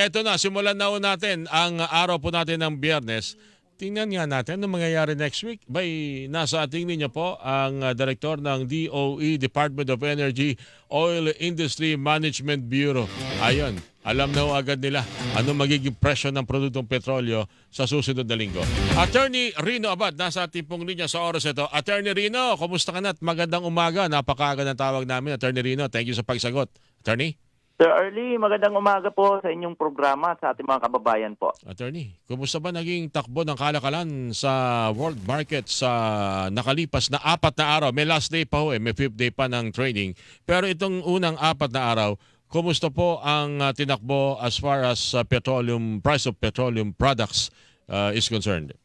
Eto na, simulan na natin ang araw po natin ng biyernes. Tingnan nga natin ano mangyayari next week. Bay, nasa ating linya po ang uh, direktor ng DOE, Department of Energy Oil Industry Management Bureau. Ayon, alam na agad nila ano magiging presyo ng produktong petrolyo sa susunod na linggo. Attorney Rino Abad, nasa ating pong linya sa oras ito. Attorney Rino, kumusta ka na at magandang umaga. Napakaaga ng tawag namin. Attorney Rino, thank you sa pagsagot. Attorney? Sir Early, magandang umaga po sa inyong programa sa ating mga kababayan po. Attorney, kumusta ba naging takbo ng kalakalan sa world market sa nakalipas na apat na araw? May last day pa ho eh, may fifth day pa ng trading. Pero itong unang apat na araw, kumusta po ang uh, tinakbo as far as uh, petroleum price of petroleum products uh, is concerned?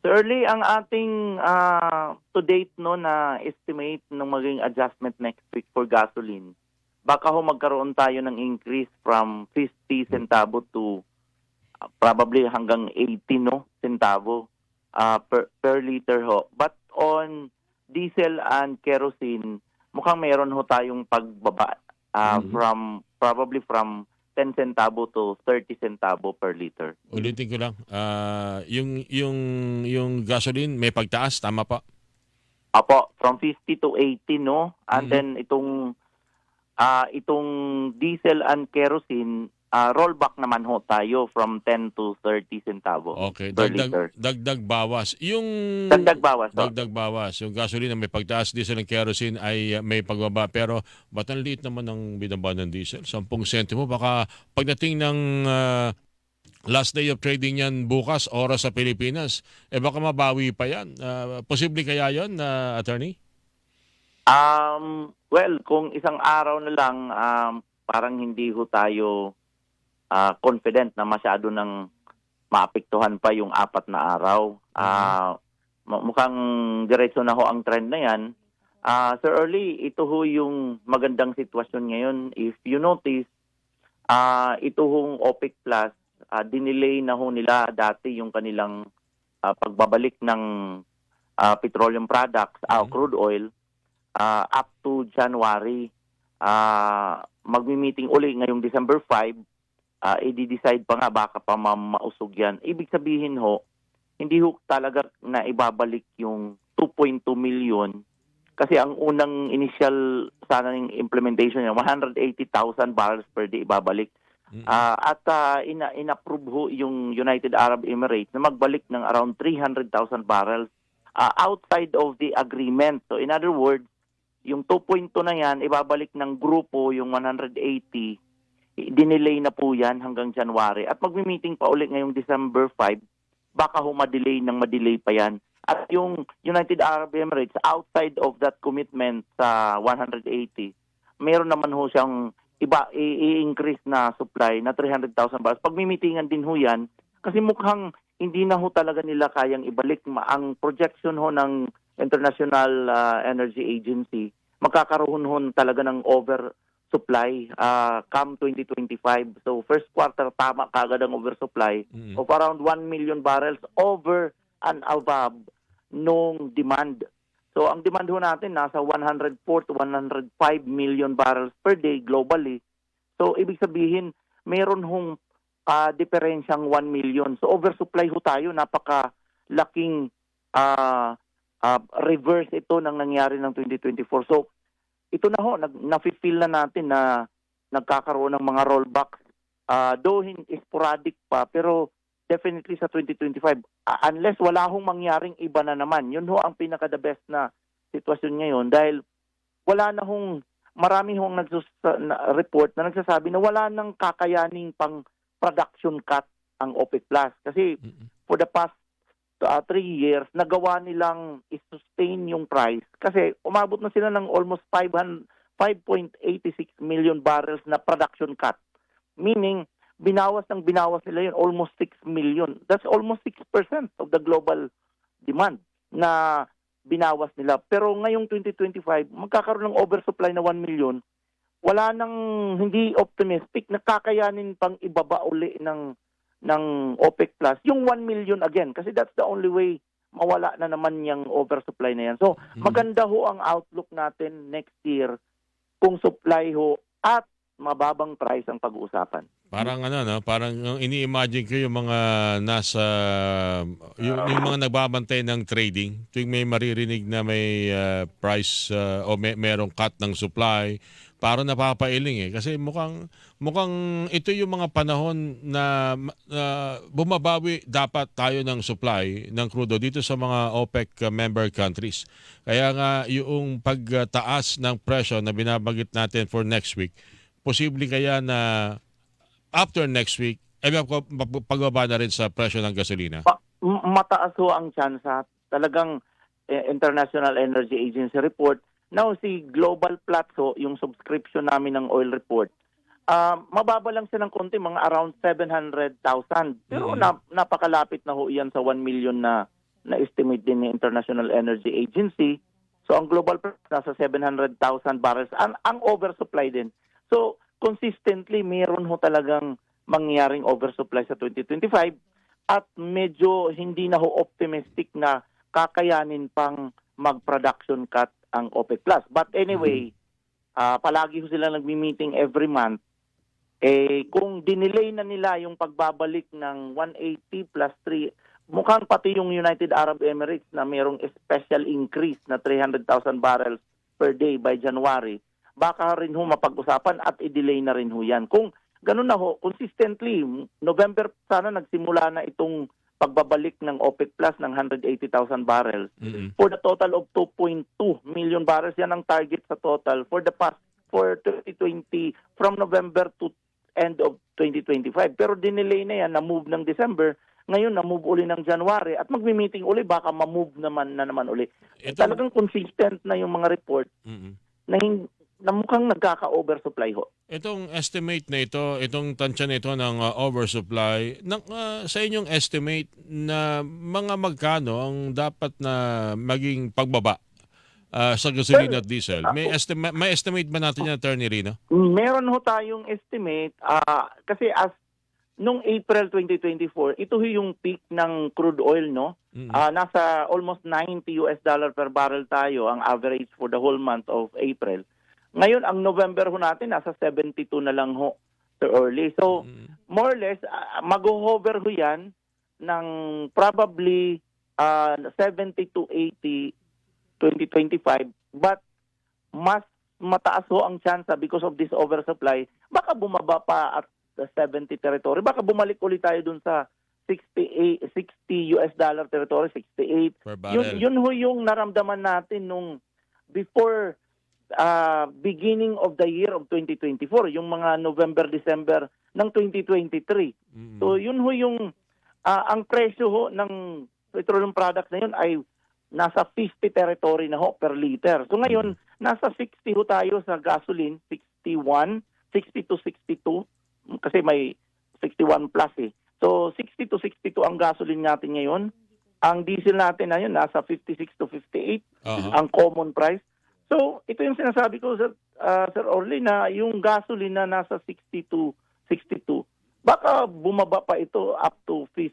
Sir Early, ang ating ah, to date no na estimate ng maging adjustment next week for gasoline, baka ho magkaroon tayo ng increase from 50 centavo to ah, probably hanggang 80 no centavo ah, per, per liter ho. But on diesel and kerosene, mukhang meron ho tayong pagbaba ah, Mhm. from probably from 10 centavo to 30 centavo per liter. Ulitin ko lang, ah, yung, yung, yung gasoline may pagtaas, tama pa? Apo, from 50 to 80 no. And then itong ah itong diesel and kerosene ah, rollback naman ho tayo from 10 to 30 centavo Okay, per dagdag, liter. dagdag bawas. Yung Dagdag bawas. Dagdag bawas. Yung gasoline na may pagtaas, diesel ng kerosene ay uh, may pagbaba. Pero ba't ang liit naman ng binaba ng diesel? 10 sentimo. Baka pagdating ng uh, last day of trading yan bukas, oras sa Pilipinas, eh baka mabawi pa yan. Uh, posible kaya yon na attorney? Um, well, kung isang araw na lang, um, parang hindi ho tayo ah, confident na masyado ng maapektuhan pa yung apat na araw. Mu- mukhang diretso na ho ang trend na yan. Ah, Sir Early, ito ho yung magandang sitwasyon ngayon. If you notice, ah, ito hong OPEC Plus, ah, dinelay na ho nila dati yung kanilang ah, pagbabalik ng ah, petroleum products, Mhm. crude oil, ah, up to January. Ah, magmi-meeting uli ngayong December 5. Ah, i-decide pa nga baka pa ma- mausog yan. Ibig sabihin ho, hindi ho talaga na ibabalik yung 2.2 million kasi ang unang initial sana ng implementation niya 180,000 barrels per day ibabalik. Ah, at ah, ina inapprove ho yung United Arab Emirates na magbalik ng around 300,000 barrels ah, outside of the agreement. So in other words, yung 2.2 na yan, ibabalik ng grupo yung 180, i- dinelay na po yan hanggang January. At magmi-meeting pa ulit ngayong December 5, baka ho madelay ng madelay pa yan. At yung United Arab Emirates, outside of that commitment sa 180, meron naman ho siyang iba i-increase na supply na 300,000 barrels. Pag meetingan din ho yan, kasi mukhang hindi na ho talaga nila kayang ibalik ang projection ho ng International ah, Energy Agency magkakaroon ho talaga ng oversupply ah, come 2025. So first quarter tama kagad ang oversupply Mm. of around 1 million barrels over and above nung demand. So ang demand ho natin nasa 104 to 105 million barrels per day globally. So ibig sabihin meron hong ah, diferensyang 1 million. So oversupply ho tayo, napaka laking ah, ah, reverse ito ng nangyari ng 2024. So ito na ho, nag, nafe-feel na natin na nagkakaroon ng mga rollbacks. Ah, though hin- sporadic pa, pero definitely sa 2025, ah, unless wala hong mangyaring iba na naman, yun ho ang pinaka the best na sitwasyon ngayon dahil wala na hong marami hong nagsus na report na nagsasabi na wala nang kakayaning pang production cut ang OPEC Plus kasi for the past uh, three years nagawa nilang i-sustain yung price. Kasi umabot na sila ng almost 500 5.86 million barrels na production cut. Meaning binawas ng binawas nila yun almost 6 million. That's almost 6% of the global demand na binawas nila. Pero ngayong 2025 magkakaroon ng oversupply na 1 million. Wala nang hindi optimistic na kakayanin pang ibaba uli ng ng OPEC Plus yung 1 million again kasi that's the only way mawala na naman yung oversupply na yan. So Mm. maganda ho ang outlook natin next year kung supply ho at mababang price ang pag-uusapan. Parang ano no, parang ini-imagine ko yung mga nasa yung, yung mga nagbabantay ng trading tuwing may maririnig na may uh, price uh, o may merong cut ng supply, parang napapailing eh kasi mukhang mukhang ito yung mga panahon na na bumabawi dapat tayo ng supply ng crudo dito sa mga OPEC member countries. Kaya nga yung pagtaas ng presyo na binabanggit natin for next week, posible kaya na after next week, eh, pag- pagbaba na rin sa presyo ng gasolina. Mataas ho ang tsansa. Talagang eh, International Energy Agency report. Now, si Global Platts ho, yung subscription namin ng oil report, ah, mababa lang siya ng konti, mga around 700,000. Pero Mhm. nap- napakalapit na ho yan sa 1 million na na estimate din ng International Energy Agency. So ang global Platts nasa 700,000 barrels. Ang, ang oversupply din. So consistently, mayroon ho talagang mangyaring oversupply sa 2025 at medyo hindi na ho optimistic na kakayanin pang mag-production cut ang OPEC+. Plus. But anyway, ah, palagi ho sila nagmi-meeting every month. Eh, kung dinelay na nila yung pagbabalik ng 180 plus 3, mukhang pati yung United Arab Emirates na mayroong special increase na 300,000 barrels per day by January, baka rin ho mapag-usapan at i-delay na rin ho yan. Kung ganun na ho, consistently, November sana nagsimula na itong pagbabalik ng OPEC Plus ng 180,000 barrels Mm-mm. for the total of 2.2 million barrels. Yan ang target sa total for the past, for 2020, from November to end of 2025. Pero dinelay na yan, na-move ng December, ngayon na-move uli ng January at magmi-meeting uli, baka ma-move naman na naman uli. Ito, Talagang consistent na yung mga report Mm-mm. na, na mukhang nagkaka-oversupply ho. Itong estimate na ito, itong tansya na ito ng uh, oversupply, ng, uh, sa inyong estimate na mga magkano ang dapat na maging pagbaba uh, sa gasolina at diesel? May, estima- may estimate ba natin yan, Attorney Rino? Meron ho tayong estimate ah, kasi as nung April 2024, ito ho yung peak ng crude oil no. Mm-mm. Ah, nasa almost 90 US dollar per barrel tayo ang average for the whole month of April. Ngayon ang November ho natin nasa 72 na lang ho so early. So Mm. more or less ah, mag-hover ho 'yan ng probably ah, 70 to 80 2025 but mas mataas ho ang chance because of this oversupply. Baka bumaba pa at the 70 territory. Baka bumalik ulit tayo dun sa 68 60 US dollar territory 68 Per yun, yun ho yung naramdaman natin nung before uh, beginning of the year of 2024, yung mga November, December ng 2023. Mm-mm. So yun ho yung, ah, ang presyo ho ng petroleum products na yun ay nasa 50 territory na ho per liter. So ngayon, nasa 60 ho tayo sa gasoline, 61, 60 to 62, kasi may 61 plus eh. So 60 to 62 ang gasoline natin ngayon. Ang diesel natin na yun, nasa 56 to 58 Aha. ang common price. So, ito yung sinasabi ko, Sir, ah, Sir Orly, na yung gasoline na nasa 62, 62, baka bumaba pa ito up to 50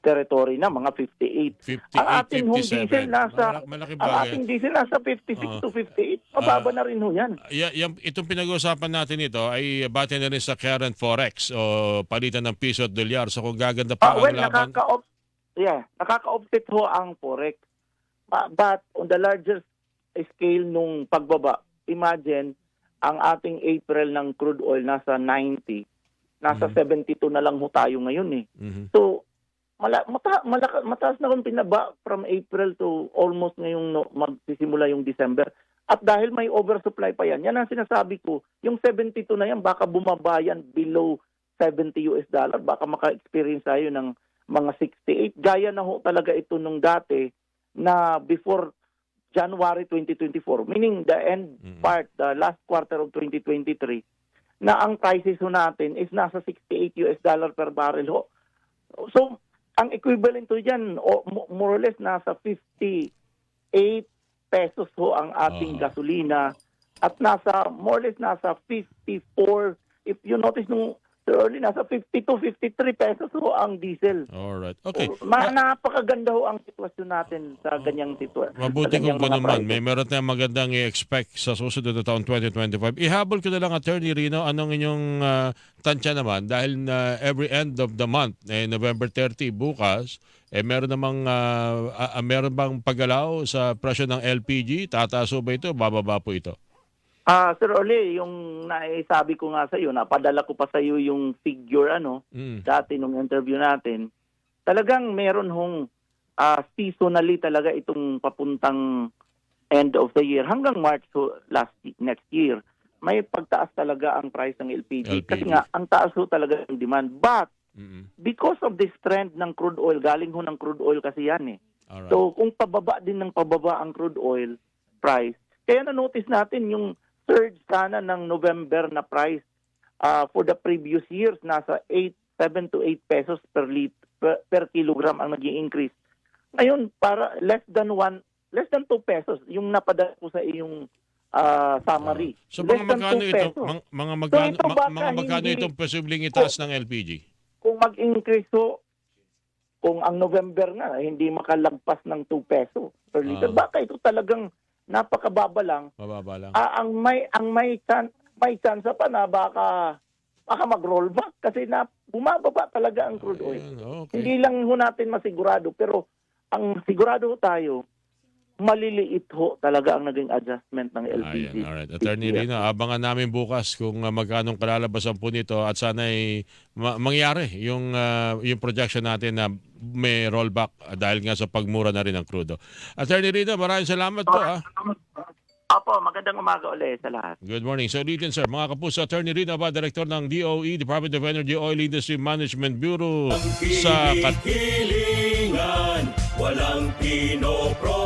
territory na, mga 58. 58, Ang ating home 57. diesel nasa- Malak- malaking Ang ating diesel nasa 56 Oo. to 58, mababa Ah, na rin ho yan. Ya, yan, itong pinag-uusapan natin ito ay bate na rin sa current forex o palitan ng piso at dolyar. So kung gaganda pa Ah, well, ang laban, nakaka yeah, nakaka-offset ho ang forex. But on the larger scale nung pagbaba, imagine ang ating April ng crude oil nasa 90, nasa Mhm. 72 na lang ho tayo ngayon eh. Mhm. So, mala, mata, malaka, mataas na kung pinaba from April to almost ngayong no, magsisimula yung December. At dahil may oversupply pa yan, yan ang sinasabi ko, yung 72 na yan, baka bumaba yan below 70 US dollar, baka maka-experience tayo ng mga 68. Gaya na ho talaga ito nung dati na before January 2024, meaning the end Mhm. part, the last quarter of 2023, na ang prices ho natin is nasa 68 US dollar per barrel ho. So, ang equivalent to dyan, o, more or less, nasa 58 pesos ho ang ating Oo. gasolina at nasa, more or less, nasa 54. If you notice nung Sir Orly, nasa 52, 53 pesos ho ang diesel. Alright. Okay. So, ma- napakaganda ho ang sitwasyon natin sa ganyang sitwasyon. Mabuti kung gano'n man. May meron tayong magandang i-expect sa susunod na taon 2025. Ihabol ko na lang, Attorney Rino, anong inyong uh, tansya naman dahil na every end of the month, eh, November 30, bukas, eh, meron namang ah, ah, ah, meron bang paggalaw sa presyo ng LPG? Tataas ba ito? Bababa po ito? Ah, Sir Orly, yung naisabi ko nga sa iyo, napadala ko pa sa iyo yung figure ano, Mm. dati nung interview natin. Talagang meron hong ah, seasonally talaga itong papuntang end of the year hanggang March ho, last next year. May pagtaas talaga ang price ng LPG, LPG. kasi nga ang taas ho talaga ng demand. But Mm-mm. because of this trend ng crude oil, galing ho ng crude oil kasi yan eh. Alright. So kung pababa din ng pababa ang crude oil price, kaya na-notice natin yung surge sana ng November na price ah, for the previous years nasa 8 7 to 8 pesos per lit per, per kilogram ang naging increase. Ngayon para less than 1 less than 2 pesos yung napadala ko sa iyong ah, summary. So less mga magkano 2 ito? pesos. Mga, mga magkano, ito ma- baka mga magkano hindi- itong posibleng itaas ng LPG? kung mag-increase ho, kung ang November nga hindi makalagpas ng 2 peso per liter, Ah. baka ito talagang napakababa lang. Mababa lang. Ah, ang may ang may chance may chance pa na baka baka mag-roll back kasi na bumababa talaga ang crude oil. Ayun, okay. Hindi lang ho natin masigurado pero ang sigurado tayo maliliit ho talaga ang naging adjustment ng LPG. Ayan, alright. Attorney Rina, abangan namin bukas kung uh, magkano kalalabasan po nito at sana ay ma- mangyari yung, uh, yung projection natin na may rollback dahil nga sa pagmura na rin ng crudo. Attorney Rina, maraming salamat po. Ah. Opo, magandang umaga ulit sa lahat. Good morning. So, ulitin sir, mga kapuso, Attorney Rina ba, Director ng DOE, Department of Energy Oil Industry Management Bureau sa Kat- walang pinopro